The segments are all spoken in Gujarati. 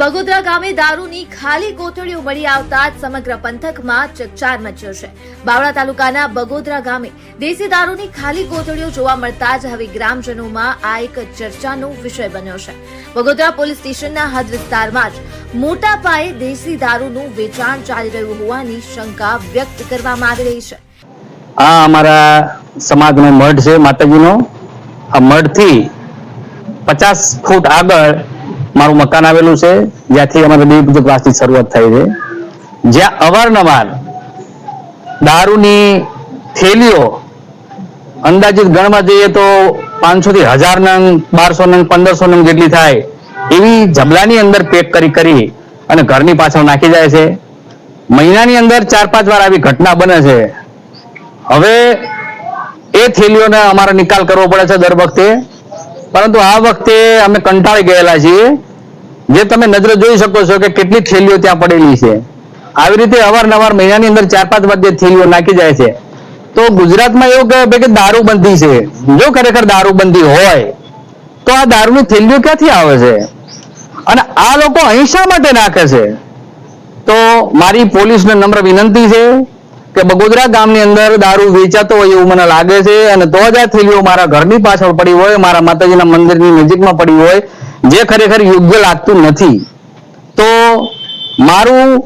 બગોદરા ગામે દારૂની ખાલી કોથળીઓ મળી આવતા જ સમગ્ર પંથકમાં ચકચાર મચ્યો છે. બાવળા તાલુકાના બગોદરા ગામે દેશી દારૂની ખાલી કોથળીઓ જોવા મળતા જ હવે ગ્રામજનોમાં આ એક ચર્ચાનો વિષય બન્યો છે. બગોદરા પોલીસ સ્ટેશનના હદ વિસ્તારમાં જ મોટા પાયે દેશી દારૂનું વેચાણ ચાલી રહ્યું હોવાની શંકા વ્યક્ત કરવામાં આવી રહી છે. આ અમારા સમાજનો મઢ છે માતાજીનો. આ મઢથી પચાસ ફૂટ આગળ મારું મકાન આવેલું છે, જ્યાંથી અમારે દેવી પૂજક વાસની શરૂઆત થઈ છે. જ્યાં અવારનવાર દારૂની થેલીઓ અંદાજિત ગણમાં જઈએ તો પાંચસો થી હજાર નંગ, બારસો નંગ, પંદરસો નંગ જેટલી થાય, એવી જબલાની અંદર પેક કરી કરી અને ઘરની પાછળ નાખી જાય છે. મહિનાની અંદર ચાર પાંચ વાર આવી ઘટના બને છે. હવે એ થેલીઓને અમારે નિકાલ કરવો પડે છે દર વખતે. પરંતુ આ વખતે અમે કંટાળી ગયેલા છીએ. જે તમે નજરે જોઈ શકો છો કે કેટલી થેલીઓ ત્યાં પડેલી છે. આવી રીતે અવારનવાર મહિનાની અંદર ચાર પાંચ વાર થેલીઓ નાખી જાય છે. તો ગુજરાતમાં એવું કહે કે દારૂબંધી છે. જો ખરેખર દારૂબંધી હોય, તો આ દારૂની થેલીઓ ક્યાંથી આવે છે? અને આ લોકો અહીં શા માટે નાખે છે? તો મારી પોલીસને નમ્ર વિનંતી છે કે બગોદરા ગામની અંદર દારૂ વેચાતો હોય એવું મને લાગે છે અને તો જ આ થેલીઓ મારા ઘરની પાછળ પડી હોય, મારા માતાજીના મંદિરની નજીકમાં પડી હોય જે ખરેખર યોગ્ય લાગતું નથી. તો મારું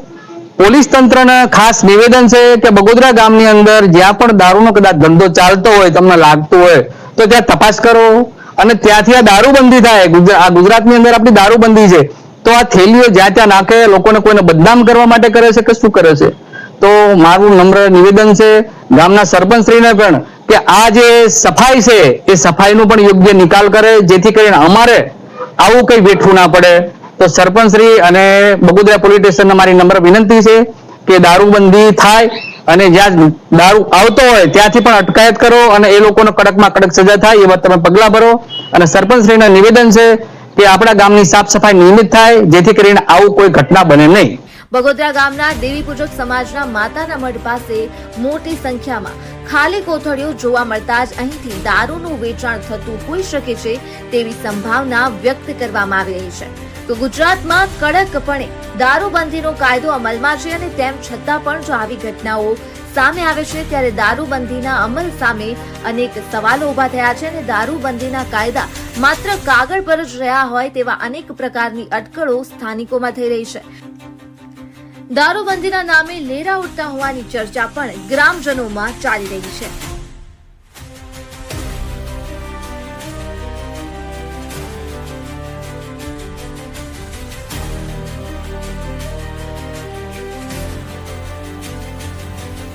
પોલીસ તંત્રને ખાસ નિવેદન છે કે બગોદરા ગામની અંદર જ્યાં પણ દારૂનો કદાચ ધંધો ચાલતો હોય, તમને લાગતું હોય, તો ત્યાં તપાસ કરો અને ત્યાંથી આ દારૂબંધી થાય. આ ગુજરાતની અંદર આપણી દારૂબંધી છે. તો આ થેલીઓ જ્યાં ત્યાં નાખે, લોકોને કોઈને બદનામ કરવા માટે કરે છે કે શું કરે છે? તો મારું નમ્ર નિવેદન છે ગામના સરપંચશ્રીને પણ કે આ જે સફાઈ છે, એ સફાઈનો પણ યોગ્ય નિકાલ કરે, જેથી કરીને અમારે આવું કઈ વેઠવું ના પડે. તો સરપંચશ્રી અને બગુદરા પોલીસ સ્ટેશનને મારી નંબર વિનંતી છે કે દારૂબંધી થાય અને જ્યાં દારૂ આવતો હોય ત્યાંથી પણ અટકાયત કરો અને એ લોકોને કડકમાં કડક સજા થાય એવા તમે પગલા ભરો. અને સરપંચશ્રીને નિવેદન છે કે આપણા ગામની સાફ સફાઈ નિયમિત થાય, જેથી કરીને આવું કોઈ ઘટના બને નહીં. બગોદરા ગામના દેવી પૂજક સમાજના માતાના મઢ પાસે મોટી સંખ્યામાં ખાલી કોથળીઓ જોવા મળતા જ અહીંથી દારૂનું વેચાણ થતું હોઈ શકે છે તેવી સંભાવના વ્યક્ત કરવામાં આવી રહી છે. તો ગુજરાતમાં કડકપણે દારૂબંધીનો કાયદો અમલમાં છે અને તેમ છતાં પણ જો આવી ઘટનાઓ સામે આવે છે, ત્યારે દારૂબંધીના અમલ સામે અનેક સવાલો ઊભા થયા છે અને દારૂબંધીના કાયદા માત્ર કાગળ પર જ રહ્યા હોય તેવા અનેક પ્રકારની અટકળો સ્થાનિકોમાં થઈ રહી છે. દારૂબંધીના નામે લેરા ઉડતા હોવાની ચર્ચા પણ ગ્રામજનોમાં ચાલી રહી છે.